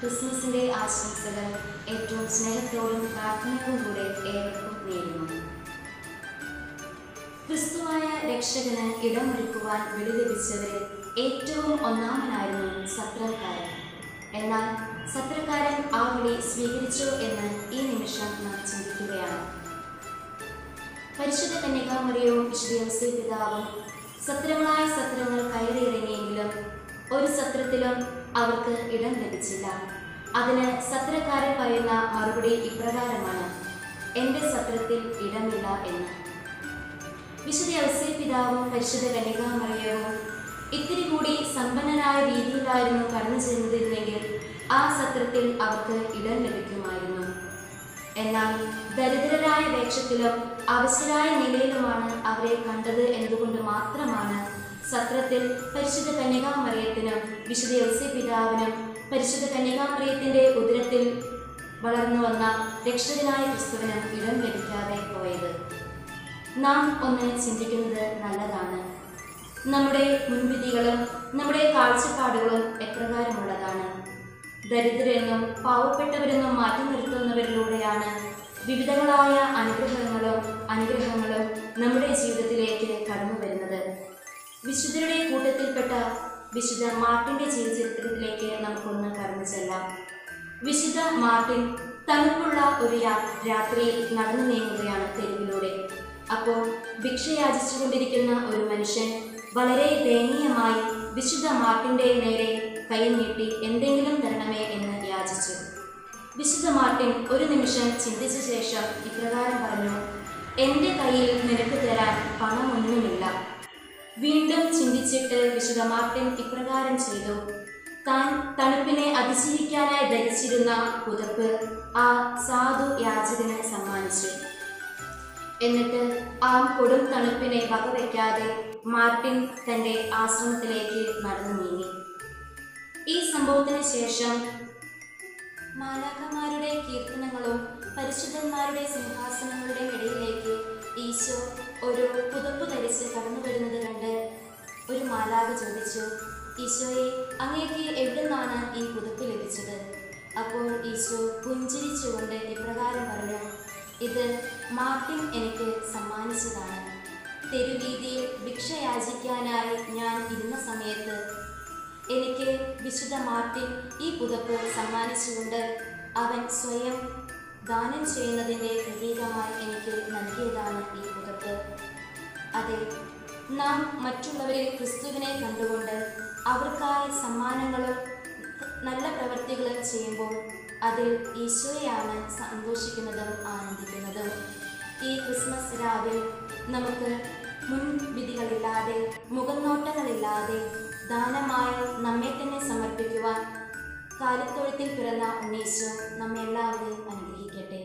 ക്രിസ്മസിന്റെ ആശംസകൾ ഏറ്റവും സ്നേഹത്തോടും പ്രാർത്ഥനയോടും കൂടെ ഏവർക്കും നേരുന്നു. ക്രിസ്തുവായ രക്ഷകന് ഇടമൊരുക്കുവാൻ വിളി ലഭിച്ചവരിൽ ഏറ്റവും ഒന്നാമനായിരുന്നു സത്രക്കാരൻ. എന്നാൽ സത്രക്കാരൻ ആ വിളി സ്വീകരിച്ചോ എന്ന് ഈ നിമിഷം നാം ചിന്തിക്കുകയാണ്. പരിശുദ്ധ കന്യകാമറിയവും വിശുദ്ധ പിതാവും സത്രങ്ങൾ ഒരു സത്രത്തിലും അവർക്ക് ഇടം ലഭിച്ചില്ല. അതിന് സത്രക്കാരൻ പറയുന്ന മറുപടി ഇപ്രകാരമാണ് എന്റെ സത്രത്തിൽ ഇടമില്ല എന്ന്. വിശുദ്ധ ഔസേ പിതാവും പരിശുദ്ധ കന്യകാമറിയവും ഇത്തിരി കൂടി സമ്പന്നനായ രീതിയിലായിരുന്നു കടന്നു ചെന്നിരുന്നെങ്കിൽ ആ സത്രത്തിൽ അവർക്ക് ഇടം ലഭിക്കുമായിരുന്നു. എന്നാൽ ദരിദ്രരായ വേഷത്തിലും അവശരായ നിലയിലുമാണ് അവരെ കണ്ടത് എന്നതുകൊണ്ട് മാത്രമാണ് സത്രത്തിൽ പരിശുദ്ധ കന്യകാമറിയത്തിന് വിശുദ്ധ യോസി പിതാവിനും പരിശുദ്ധ കന്യകാമറിയത്തിന്റെ ഉദരത്തിൽ വളർന്നു വന്ന രക്ഷകനായ ക്രിസ്തുവിന് ഇടം ലഭിക്കാതെ പോയത്. നാം ഒന്ന് ചിന്തിക്കുന്നത് നല്ലതാണ്. നമ്മുടെ മുൻവിധികളും നമ്മുടെ കാഴ്ചപ്പാടുകളും എപ്രകാരമുള്ളതാണ്. ദരിദ്രരെന്നും പാവപ്പെട്ടവരെന്നും മാറ്റി നിർത്തുന്നവരിലൂടെയാണ് വിവിധങ്ങളായ അനുഗ്രഹങ്ങളും അനുഗ്രഹങ്ങളും നമ്മുടെ വരുന്നത് വിശുദ്ധരുടെ കൂട്ടത്തിൽപ്പെട്ട വിശുദ്ധ മാർട്ടിന്റെ ജീവചരിത്രത്തിലേക്ക് നമുക്കൊന്ന് കടന്നു ചെല്ലാം. വിശുദ്ധ മാർട്ടിൻ തണുപ്പുള്ള ഒരു രാത്രിയിൽ നടന്നു നീങ്ങുകയാണ് തെരുവിലൂടെ. അപ്പോൾ ഭിക്ഷ യാചിച്ചുകൊണ്ടിരിക്കുന്ന ഒരു മനുഷ്യൻ വളരെ ദയനീയമായി വിശുദ്ധ മാർട്ടിന്റെ നേരെ കൈ നീട്ടി എന്തെങ്കിലും തരണമേ എന്ന് യാചിച്ചു. വിശുദ്ധ മാർട്ടിൻ ഒരു നിമിഷം ചിന്തിച്ച ശേഷം ഇപ്രകാരം പറഞ്ഞു എന്റെ കയ്യിൽ നിനക്ക് വീണ്ടും ചിന്തിച്ചിട്ട് വിശുദ്ധ മാർട്ടിൻ ഇപ്രകാരം ചെയ്തു. താൻ തണുപ്പിനെ അതിജീവിക്കാനായി ധരിച്ചിരുന്ന പുതപ്പ് ആ സാധു യാചകന് സമ്മാനിച്ചു. എന്നിട്ട് ആ കൊടും തണുപ്പിനെ വകവയ്ക്കാതെ മാർട്ടിൻ തന്റെ ആശ്രമത്തിലേക്ക് നടന്നു നീങ്ങി. ഈ സംഭവത്തിന് ശേഷം മാലാഖമാരുടെ കീർത്തനങ്ങളും പരിശുദ്ധന്മാരുടെ സിംഹാസനങ്ങളുടെ ഇടയിലേക്ക് ഈശോ ഒരു പുതപ്പ് ധരിച്ച് കടന്നു വരുന്നത് കണ്ട് ഒരു മാലാഖ ചോദിച്ചു ഈശോയെ അങ്ങേക്ക് എവിടെ നിന്നാണ് ഈ പുതപ്പ് ലഭിച്ചത്? അപ്പോൾ ഈശോ പുഞ്ചിരിച്ചുകൊണ്ട് ഇപ്രകാരം പറഞ്ഞു ഇത് മാർട്ടിൻ എനിക്ക് സമ്മാനിച്ചതാണ്. തെരുവീതിയിൽ ഭിക്ഷ യാചിക്കാനായി ഞാൻ ഇരുന്ന സമയത്ത് എനിക്ക് വിശുദ്ധ മാർട്ടിൻ ഈ പുതപ്പ് സമ്മാനിച്ചുകൊണ്ട് അവൻ സ്വയം ദാനം ചെയ്യുന്നതിന്റെ പ്രതീകമായി എനിക്ക് നൽകിയതാണ് ഈ പുതപ്പ് അതെ നാം മറ്റുള്ളവരിൽ ക്രിസ്തുവിനെ കണ്ടുകൊണ്ട് അവർക്കായി സമ്മാനങ്ങളും നല്ല പ്രവൃത്തികളും ചെയ്യുമ്പോൾ അതിൽ ഈശോയാണ് സന്തോഷിക്കുന്നതും ആനന്ദിക്കുന്നതും. ഈ ക്രിസ്മസ് രാവിൽ നമുക്ക് മുൻവിധികളില്ലാതെ മുഖനോട്ടങ്ങളില്ലാതെ ദാനമായി നമ്മെ തന്നെ സമർപ്പിക്കുവാൻ കാലത്തൊഴുത്തിൽ പിറന്ന ഉണ്ണീശോ നമ്മെ എല്ലാവരെയും അനുഗ്രഹിക്കട്ടെ